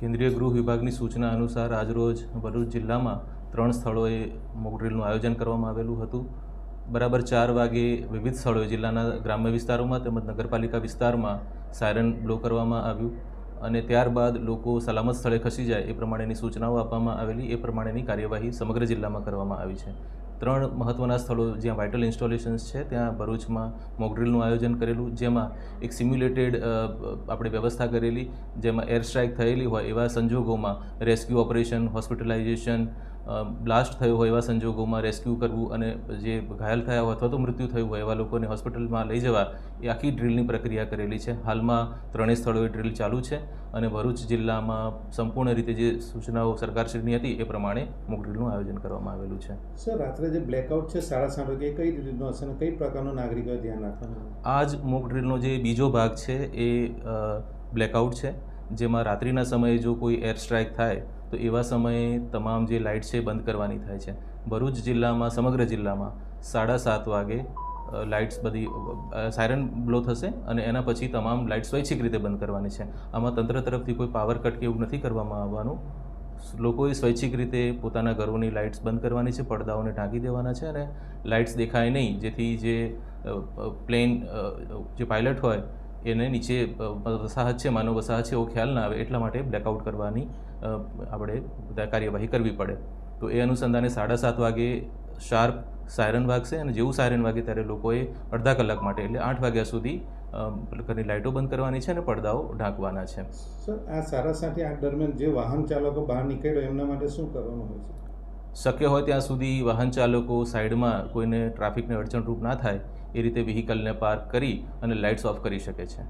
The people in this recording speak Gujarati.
કેન્દ્રીય ગૃહ વિભાગની સૂચના અનુસાર આજરોજ ભરૂચ જિલ્લામાં ત્રણ સ્થળોએ મોક ડ્રીલનું આયોજન કરવામાં આવેલું હતું. બરાબર ચાર વાગે વિવિધ સ્થળોએ જિલ્લાના ગ્રામ્ય વિસ્તારોમાં તેમજ નગરપાલિકા વિસ્તારમાં સાયરન બ્લો કરવામાં આવ્યું અને ત્યારબાદ લોકો સલામત સ્થળે ખસી જાય એ પ્રમાણેની સૂચનાઓ આપવામાં આવેલી. એ પ્રમાણેની કાર્યવાહી સમગ્ર જિલ્લામાં કરવામાં આવી છે. ત્રણ મહત્ત્વના સ્થળો જ્યાં વાઇટલ ઇન્સ્ટોલેશન્સ છે, ત્યાં ભરૂચમાં મોકડ્રીલનું આયોજન કરેલું, જેમાં એક સિમ્યુલેટેડ આપણે વ્યવસ્થા કરેલી, જેમાં એર સ્ટ્રાઇક થયેલી હોય એવા સંજોગોમાં રેસ્ક્યુ ઓપરેશન હોસ્પિટલાઇઝેશન બ્લાસ્ટ થયો હોય એવા સંજોગોમાં રેસ્ક્યુ કરવું અને જે ઘાયલ થયા હોય અથવા તો મૃત્યુ થયું હોય એવા લોકોને હોસ્પિટલમાં લઈ જવા એ આખી ડ્રીલની પ્રક્રિયા કરેલી છે. હાલમાં ત્રણેય સ્થળોએ ડ્રીલ ચાલુ છે અને ભરૂચ જિલ્લામાં સંપૂર્ણ રીતે જે સૂચનાઓ સરકારશ્રીની હતી એ પ્રમાણે મૂક ડ્રીલનું આયોજન કરવામાં આવેલું છે. સર રાત્રે જે બ્લેકઆઉટ છે સાડા સાત વાગે કઈ રીતનું હશે અને કઈ પ્રકારનો નાગરિકોએ ધ્યાન રાખવાનું આ જ મૂક ડ્રીલનો જે બીજો ભાગ છે એ બ્લેકઆઉટ છે જેમાં રાત્રિના સમયે જો કોઈ એર સ્ટ્રાઇક થાય તો એવા સમયે તમામ જે લાઇટ છે બંધ કરવાની થાય છે. ભરૂચ જિલ્લામાં, સમગ્ર જિલ્લામાં સાડા સાત વાગે લાઇટ્સ બધી સાયરન બ્લો થશે અને એના પછી તમામ લાઇટ સ્વૈચ્છિક રીતે બંધ કરવાની છે. આમાં તંત્ર તરફથી કોઈ પાવર કટ કે એવું નથી કરવામાં આવવાનું. લોકોએ સ્વૈચ્છિક રીતે પોતાના ઘરોની લાઇટ્સ બંધ કરવાની છે, પડદાઓને ઢાંકી દેવાના છે અને લાઇટ્સ દેખાય નહીં. જેથી જે પ્લેન જે પાયલટ હોય એને નીચે વસાહત છે માનવ વસાહત છે એવો ખ્યાલ ના આવે એટલા માટે બ્લેકઆઉટ કરવાની આપણે કાર્યવાહી કરવી પડે. તો એ અનુસંધાને સાડા સાત વાગે શાર્પ સાયરન વાગશે અને જેવું સાયરન વાગે ત્યારે લોકોએ અડધા કલાક માટે એટલે આઠ વાગ્યા સુધી ઘરની લાઇટો બંધ કરવાની છે અને પડદાઓ ઢાંકવાના છે. સર, આ સાડા સાત આઠ દરમિયાન જે વાહન ચાલકો બહાર નીકળ્યો એમના માટે શું કરવાનું હોય છે? શક્ય હોય ત્યાં સુધી વાહન ચાલકો સાઈડમાં કોઈને ટ્રાફિકને અડચણરૂપ ના થાય એ રીતે વ્હીકલને પાર્ક કરી અને લાઇટ્સ ઓફ કરી શકે છે.